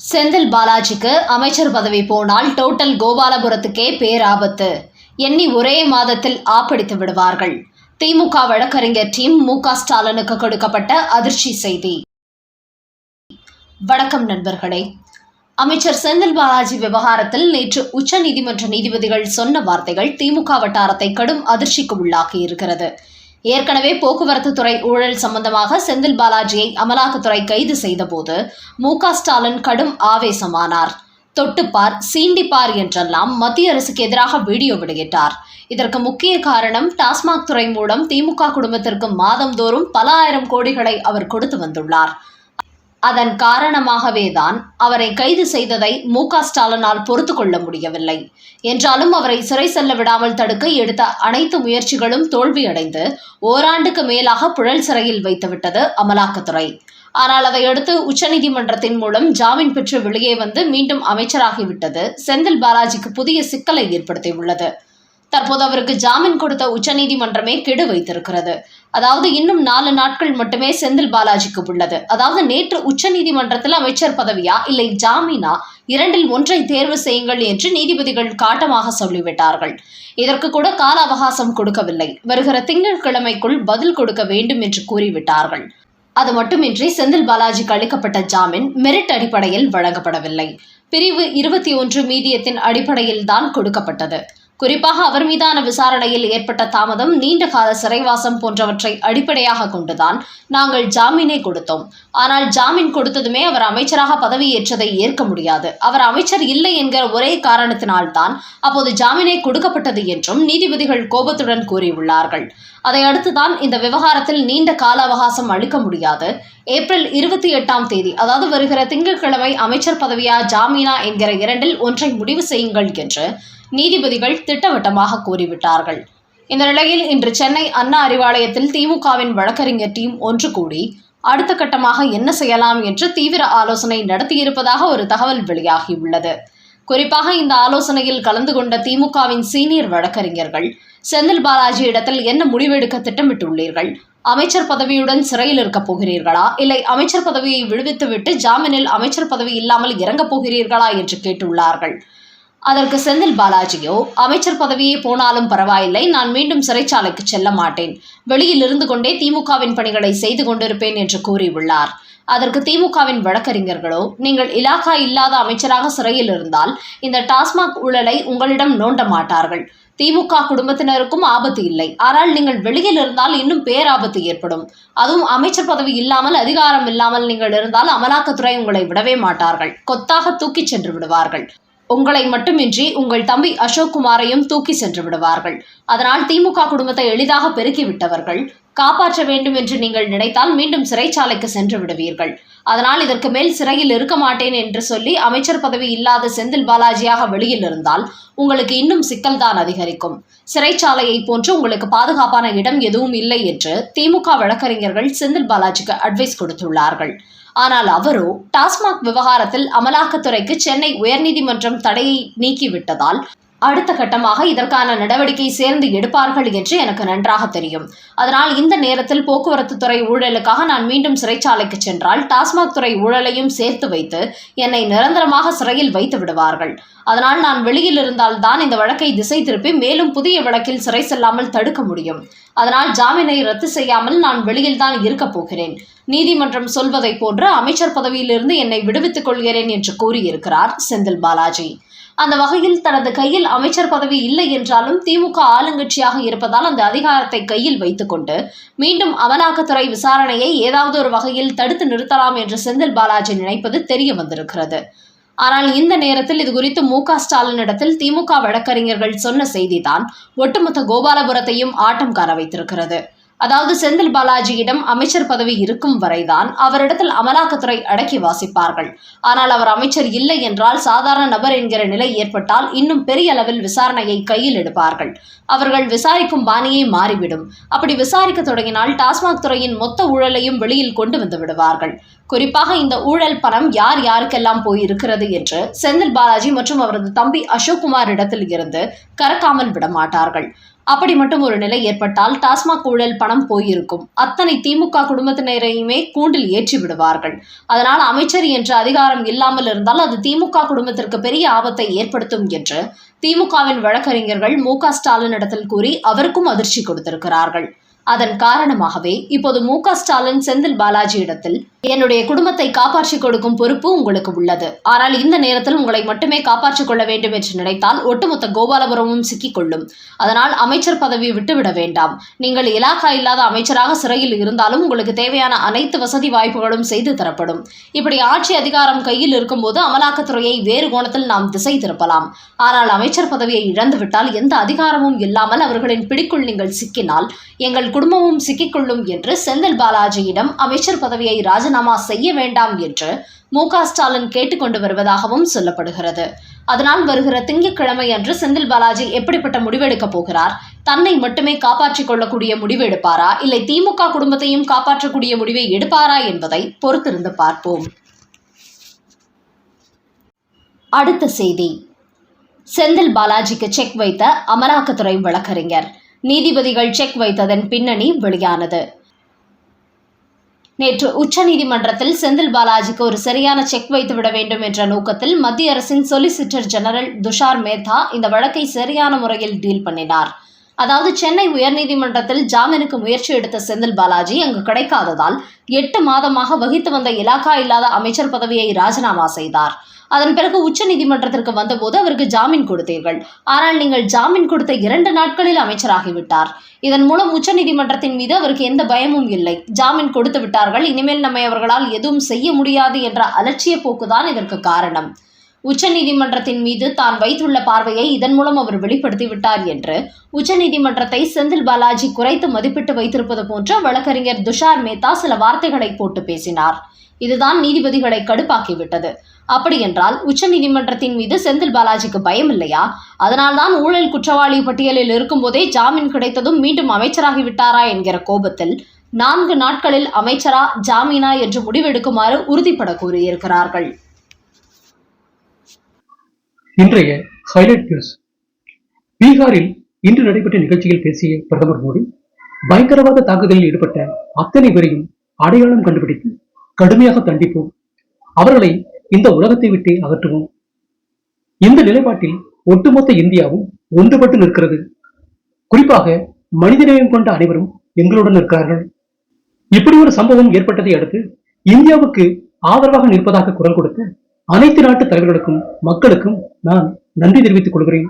செந்தில் பாலாஜிக்கு அமைச்சர் பதவி போனால் டோட்டல் கோபாலபுரத்துக்கே பேராபத்து. எண்ணி ஒரே மாதத்தில் ஆப்படித்து விடுவார்கள். திமுக வழக்கறிஞர் டீம் மு க ஸ்டாலினுக்கு கொடுக்கப்பட்ட அதிர்ச்சி செய்தி. வணக்கம் நண்பர்களே. அமைச்சர் செந்தில் பாலாஜி விவகாரத்தில் நேற்று உச்சநீதிமன்ற நீதிபதிகள் சொன்ன வார்த்தைகள் திமுக வட்டாரத்தை கடும் அதிர்ச்சிக்கு உள்ளாக்கி இருக்கிறது ஏற்கனவே போக்குவரத்து துறை ஊழல் சம்பந்தமாக செந்தில் பாலாஜியை அமலாக்கத்துறை கைது செய்தபோது மு க ஸ்டாலின் கடும் ஆவேசமானார். தொட்டுப்பார் சீண்டிப்பார் என்றெல்லாம் மத்திய அரசுக்கு எதிராக வீடியோ வெளியிட்டார். இதற்கு முக்கிய காரணம் டாஸ்மாக் துறை மூலம் திமுக குடும்பத்திற்கு மாதந்தோறும் பல ஆயிரம் கோடிகளை அவர் கொடுத்து வந்துள்ளார். அதன் காரணமாகவே தான் அவரை கைது செய்ததை மு க ஸ்டாலினால் பொறுத்து கொள்ள முடியவில்லை. என்றாலும் அவரை சிறை செல்ல விடாமல் தடுக்க எடுத்த அனைத்து முயற்சிகளும் தோல்வியடைந்து ஓராண்டுக்கு மேலாக புழல் சிறையில் வைத்துவிட்டது அமலாக்கத்துறை. ஆனால் அதையடுத்து உச்சநீதிமன்றத்தின் மூலம் ஜாமீன் பெற்று வெளியே வந்து மீண்டும் அமைச்சராகிவிட்டது செந்தில் பாலாஜிக்கு புதிய சிக்கலை ஏற்படுத்தியுள்ளது. தற்போது அவருக்கு ஜாமீன் கொடுத்த உச்சநீதிமன்றமே கெடு வைத்திருக்கிறது. அதாவது இன்னும் நாலு நாட்கள் மட்டுமே செந்தில் பாலாஜிக்கு உள்ளது. அதாவது நேற்று உச்சநீதிமன்றத்தில் அமைச்சர் பதவியா இல்லை ஜாமீனா? இரண்டில் ஒன்றை தேர்வு செய்யுங்கள் என்று நீதிபதிகள் காட்டமாக சொல்லிவிட்டார்கள். இதற்கு கூட கால அவகாசம் கொடுக்கவில்லை. வருகிற திங்கட்கிழமைக்குள் பதில் கொடுக்க வேண்டும் என்று கூறிவிட்டார்கள். அது மட்டுமின்றி செந்தில் பாலாஜிக்கு அளிக்கப்பட்ட ஜாமீன் மெரிட் அடிப்படையில் வழங்கப்படவில்லை. பிரிவு இருபத்தி ஒன்று மீதியத்தின் அடிப்படையில் தான் கொடுக்கப்பட்டது. குறிப்பாக அவர் மீதான விசாரணையில் ஏற்பட்ட தாமதம் நீண்ட கால சிறைவாசம் போன்றவற்றை அடிப்படையாக கொண்டுதான் நாங்கள் ஜாமீனை கொடுத்தோம். ஆனால் ஜாமீன் கொடுத்ததுமே அவர் அமைச்சராக பதவியேற்றதை ஏற்க முடியாது. அவர் அமைச்சர் இல்லை என்கிற ஒரே காரணத்தினால்தான் அப்போது ஜாமீனை கொடுக்கப்பட்டது என்றும் நீதிபதிகள் கோபத்துடன் கூறியுள்ளார்கள். அதை அடுத்துதான் இந்த விவகாரத்தில் நீண்ட கால அவகாசம் அளிக்க முடியாது. ஏப்ரல் இருபத்தி எட்டாம் தேதி அதாவது வருகிற திங்கட்கிழமை அமைச்சர் பதவியா ஜாமீனா என்கிற இரண்டில் ஒன்றை முடிவு செய்யுங்கள் என்று நீதிபதிகள் திட்டவட்டமாக கூறிவிட்டார்கள். இந்த நிலையில் இன்று சென்னை அண்ணா அறிவாலயத்தில் திமுகவின் வழக்கறிஞர் டீம் ஒன்று கூடி அடுத்த கட்டமாக என்ன செய்யலாம் என்று தீவிர ஆலோசனை நடத்தியிருப்பதாக ஒரு தகவல் வெளியாகியுள்ளது. குறிப்பாக இந்த ஆலோசனையில் கலந்து கொண்ட திமுகவின் சீனியர் வழக்கறிஞர்கள் செந்தில் பாலாஜி இடத்தில் என்ன முடிவெடுக்க திட்டமிட்டுள்ளீர்கள் அமைச்சர் பதவியுடன் சிறையில் இருக்கப் போகிறீர்களா இல்லை அமைச்சர் பதவியை விடுவித்துவிட்டு ஜாமீனில் அமைச்சர் பதவி இல்லாமல் இறங்கப் போகிறீர்களா என்று கேட்டுள்ளார்கள். அதற்கு செந்தில் பாலாஜியோ அமைச்சர் பதவியே போனாலும் பரவாயில்லை நான் மீண்டும் சிறைச்சாலைக்கு செல்ல மாட்டேன். வெளியில் இருந்து கொண்டே திமுகவின் பணிகளை செய்து கொண்டிருப்பேன் என்று கூறியுள்ளார். அதற்கு திமுகவின் வழக்கறிஞர்களோ நீங்கள் இலாக்கா இல்லாத அமைச்சராக சிறையில் இருந்தால் இந்த டாஸ்மாக் ஊழலை உங்களிடம் நோண்ட மாட்டார்கள். திமுக குடும்பத்தினருக்கும் ஆபத்து இல்லை. ஆனால் நீங்கள் வெளியில் இருந்தால் இன்னும் பேராபத்து ஏற்படும். அதுவும் அமைச்சர் பதவி இல்லாமல் அதிகாரம் இல்லாமல் நீங்கள் இருந்தால் அமலாக்கத்துறை உங்களை விடவே மாட்டார்கள். கொத்தாக தூக்கிச் சென்று விடுவார்கள். உங்களை மட்டுமின்றி உங்கள் தம்பி அசோக்குமாரையும் தூக்கி சென்று விடுவார்கள். அதனால் திமுக குடும்பத்தை எளிதாக பெருக்கிவிட்டவர்கள் காப்பாற்ற வேண்டும் என்று நீங்கள் நினைத்தால் மீண்டும் சிறைச்சாலைக்கு சென்று விடுவீர்கள். அதனால் இதற்கு மேல் சிறையில் இருக்க மாட்டேன் என்று சொல்லி அமைச்சர் பதவி இல்லாத செந்தில் பாலாஜியாக வெளியில் இருந்தால் உங்களுக்கு இன்னும் சிக்கல்தான் அதிகரிக்கும். சிறைச்சாலையை போன்று உங்களுக்கு பாதுகாப்பான இடம் எதுவும் இல்லை என்று திமுக வழக்கறிஞர்கள் செந்தில் பாலாஜிக்கு அட்வைஸ் கொடுத்துள்ளார்கள். ஆனால் அவரோ டாஸ்மாக் விவகாரத்தில் அமலாக்கத்துறைக்கு சென்னை உயர்நீதிமன்றம் தடையை நீக்கிவிட்டதால் அடுத்த கட்டமாக இதற்கான நடவடிக்கை சேர்ந்து எடுப்பார்கள் என்று எனக்கு நன்றாக தெரியும். அதனால் இந்த நேரத்தில் போக்குவரத்து துறை ஊழலுக்காக நான் மீண்டும் சிறைச்சாலைக்கு சென்றால் டாஸ்மாக் துறை ஊழலையும் சேர்த்து வைத்து என்னை நிரந்தரமாக சிறையில் வைத்து விடுவார்கள். அதனால் நான் வெளியில் இருந்தால் தான் இந்த வழக்கை திசை திருப்பி மேலும் புதிய வழக்கில் சிறை செல்லாமல் தடுக்க முடியும். அதனால் ஜாமீனை ரத்து செய்யாமல் நான் வெளியில் தான் இருக்கப் போகிறேன். நீதிமன்றம் சொல்வதை போன்று அமைச்சர் பதவியிலிருந்து என்னை விடுவித்துக் கொள்கிறேன் என்று கூறியிருக்கிறார் செந்தில் பாலாஜி. அந்த வகையில் தனது கையில் அமைச்சர் பதவி இல்லை என்றாலும் திமுக ஆளுங்கட்சியாக இருப்பதால் அந்த அதிகாரத்தை கையில் வைத்துக்கொண்டு மீண்டும் அமலாக்கத்துறை விசாரணையை ஏதாவது ஒரு வகையில் தடுத்து நிறுத்தலாம் என்று செந்தில் பாலாஜி நினைப்பது தெரிய வந்திருக்கிறது. ஆனால் இந்த நேரத்தில் இது குறித்து மு க ஸ்டாலினிடத்தில் திமுக வழக்கறிஞர்கள் சொன்ன செய்திதான் ஒட்டுமொத்த கோபாலபுரத்தையும் ஆட்டம் கார வைத்திருக்கிறது. அதாவது செந்தில் பாலாஜியிடம் அமைச்சர் பதவி இருக்கும் வரைதான் அவரிடத்தில் அமலாக்கத்துறை அடக்கி வாசிப்பார்கள். ஆனால் அவர் அமைச்சர் இல்லை என்றால் சாதாரண நபர் என்கிற நிலை ஏற்பட்டால் இன்னும் பெரிய அளவில் விசாரணையை கையில் எடுப்பார்கள். அவர்கள் விசாரிக்கும் பாணியை மாறிவிடும். அப்படி விசாரிக்க தொடங்கினால் டாஸ்மாக் துறையின் மொத்த ஊழலையும் வெளியில் கொண்டு வந்து விடுவார்கள். குறிப்பாக இந்த ஊழல் பணம் யார் யாருக்கெல்லாம் போயிருக்கிறது என்று செந்தில் பாலாஜி மற்றும் அவரது தம்பி அசோக்குமார் இடத்தில் இருந்து கறக்காமல் விட மாட்டார்கள். அப்படி மட்டும் ஒரு நிலை ஏற்பட்டால் டாஸ்மாக் ஊழல் பணம் போயிருக்கும். அத்தனை திமுக குடும்பத்தினரையுமே கூண்டில் ஏற்றி விடுவார்கள். அதனால் அமைச்சர் என்ற அதிகாரம் இல்லாமல் இருந்தால் அது திமுக குடும்பத்திற்கு பெரிய ஆபத்தை ஏற்படுத்தும் என்று திமுகவின் வழக்கறிஞர்கள் மு க ஸ்டாலினிடத்தில் கூறி அவருக்கும் அதிர்ச்சி கொடுத்திருக்கிறார்கள். அதன் காரணமாகவே இப்போது மு ஸ்டாலின் செந்தில் பாலாஜி இடத்தில் என்னுடைய குடும்பத்தை காப்பாற்றிக் கொடுக்கும் பொறுப்பு உங்களுக்கு உள்ளது. ஆனால் இந்த நேரத்தில் உங்களை மட்டுமே காப்பாற்றிக் கொள்ள வேண்டும் என்று நினைத்தால் ஒட்டுமொத்த கோபாலபுரமும் சிக்கிக்கொள்ளும். அதனால் அமைச்சர் பதவி விட்டுவிட வேண்டாம். நீங்கள் இலாக்கா இல்லாத அமைச்சராக சிறையில் இருந்தாலும் உங்களுக்கு தேவையான அனைத்து வசதி வாய்ப்புகளும் செய்து தரப்படும். இப்படி ஆட்சி அதிகாரம் கையில் இருக்கும்போது அமலாக்கத்துறையை வேறு கோணத்தில் நாம் திசை திருப்பலாம். ஆனால் அமைச்சர் பதவியை இழந்துவிட்டால் எந்த அதிகாரமும் இல்லாமல் அவர்களின் பிடிக்குள் நீங்கள் சிக்கினால் எங்கள் குடும்பமும் சிக்கிக்கொள்ளும் என்று செந்தில் பாலாஜியிடம் அமைச்சர் பதவியை ராஜினாமா செய்ய வேண்டாம் என்று மு க ஸ்டாலின் கேட்டுக்கொண்டு வருவதாகவும் சொல்லப்படுகிறது. அதனால் வருகிற திங்கட்கிழமை அன்று செந்தில் பாலாஜி எப்படிப்பட்ட முடிவெடுக்கப் போகிறார்? தன்னை மட்டுமே காப்பாற்றிக் கொள்ளக்கூடிய முடிவு எடுப்பாரா? இல்லை திமுக குடும்பத்தையும் காப்பாற்றக்கூடிய முடிவை எடுப்பாரா என்பதை பொறுத்திருந்து பார்ப்போம். அடுத்த செய்தி. செந்தில் பாலாஜிக்கு செக் வைத்த அமலாக்கத்துறை வழக்கறிஞர். நீதிபதிகள் செக் வைத்ததன் பின்னணி வெளியானது. நேற்று உச்சநீதிமன்றத்தில் செந்தில் பாலாஜிக்கு ஒரு சரியான செக் வைத்துவிட வேண்டும் என்ற நோக்கத்தில் மத்திய அரசின் சொலிசிட்டர் ஜெனரல் துஷார் மேத்தா இந்த வழக்கை சரியான முறையில் டீல் பண்ணினார். அதாவது சென்னை உயர்நீதிமன்றத்தில் ஜாமீனுக்கு முயற்சி எடுத்த செந்தில் பாலாஜி அங்கு கிடைக்காததால் எட்டு மாதமாக வகித்து வந்த இலாக்கா இல்லாத அமைச்சர் பதவியை ராஜினாமா செய்தார். அதன் பிறகு உச்சநீதிமன்றத்திற்கு வந்தபோது அவருக்கு ஜாமீன் கொடுத்தீர்கள். ஆனால் நீங்கள் ஜாமீன் கொடுத்த இரண்டு நாட்களில் அமைச்சராகிவிட்டார். இதன் மூலம் உச்சநீதிமன்றத்தின் மீது அவருக்கு எந்த பயமும் இல்லை. ஜாமீன் கொடுத்து விட்டார்கள். இனிமேல் நம்மை அவர்களால் எதுவும் செய்ய முடியாது என்ற அலட்சிய போக்குதான் இதற்கு காரணம். உச்சநீதிமன்றத்தின் மீது தான் வைத்துள்ள பார்வையை இதன் மூலம் அவர் வெளிப்படுத்திவிட்டார் என்று உச்சநீதிமன்றத்தை செந்தில் பாலாஜி குறைத்து மதிப்பிட்டு வைத்திருப்பது போன்ற வழக்கறிஞர் துஷார் மேத்தா சில வார்த்தைகளை போட்டு பேசினார். இதுதான் நீதிபதிகளை கடுப்பாக்கிவிட்டது. அப்படியென்றால் உச்சநீதிமன்றத்தின் மீது செந்தில் பாலாஜிக்கு பயம் இல்லையா? அதனால்தான் ஊழல் குற்றவாளி பட்டியலில் இருக்கும்போதே ஜாமீன் கிடைத்ததும் மீண்டும் அமைச்சராகி விட்டாரா என்கிற கோபத்தில் நான்கு நாட்களில் அமைச்சரா ஜாமீனா என்று முடிவெடுக்குமாறு உறுதிப்பட கூறியிருக்கிறார்கள். இன்றைய ஹைலைட் நியூஸ் பீகாரில் இன்று நடைபெற்ற நிகழ்ச்சியில் பேசிய பிரதமர் மோடி பயங்கரவாத தாக்குதலில் ஈடுபட்ட அத்தனை பேரையும் அடையாளம் கண்டுபிடித்து கடுமையாக தண்டிப்போம். அவர்களை இந்த உலகத்தை விட்டு அகற்றுவோம். இந்த நிலைப்பாட்டில் ஒட்டுமொத்த இந்தியாவும் ஒன்றுபட்டு நிற்கிறது. குறிப்பாக மனிதநேயம் கொண்ட அனைவரும் எங்களுடன் இருக்கிறார்கள் இப்படி ஒரு சம்பவம் ஏற்பட்டதை அடுத்து இந்தியாவுக்கு ஆதரவாக நிற்பதாக குரல் கொடுத்த அனைத்து நாட்டு தலைவர்களுக்கும் மக்களுக்கும் நான் நன்றி தெரிவித்துக் கொள்கிறேன்.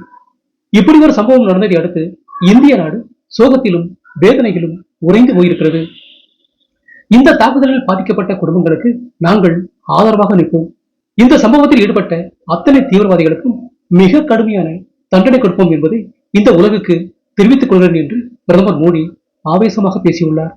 இப்படி ஒரு சம்பவம் நடந்ததை அடுத்து இந்திய நாடு சோகத்திலும் வேதனையிலும் உறைந்து போயிருக்கிறது. இந்த தாக்குதலில் பாதிக்கப்பட்ட குடும்பங்களுக்கு நாங்கள் ஆதரவாக நிற்போம். இந்த சம்பவத்தில் ஈடுபட்ட அத்தனை தீவிரவாதிகளுக்கும் மிக கடுமையான தண்டனை கொடுப்போம் என்பதை இந்த உலகுக்கு தெரிவித்துக் கொள்கிறேன் என்று பிரதமர் மோடி ஆவேசமாக பேசியுள்ளார்.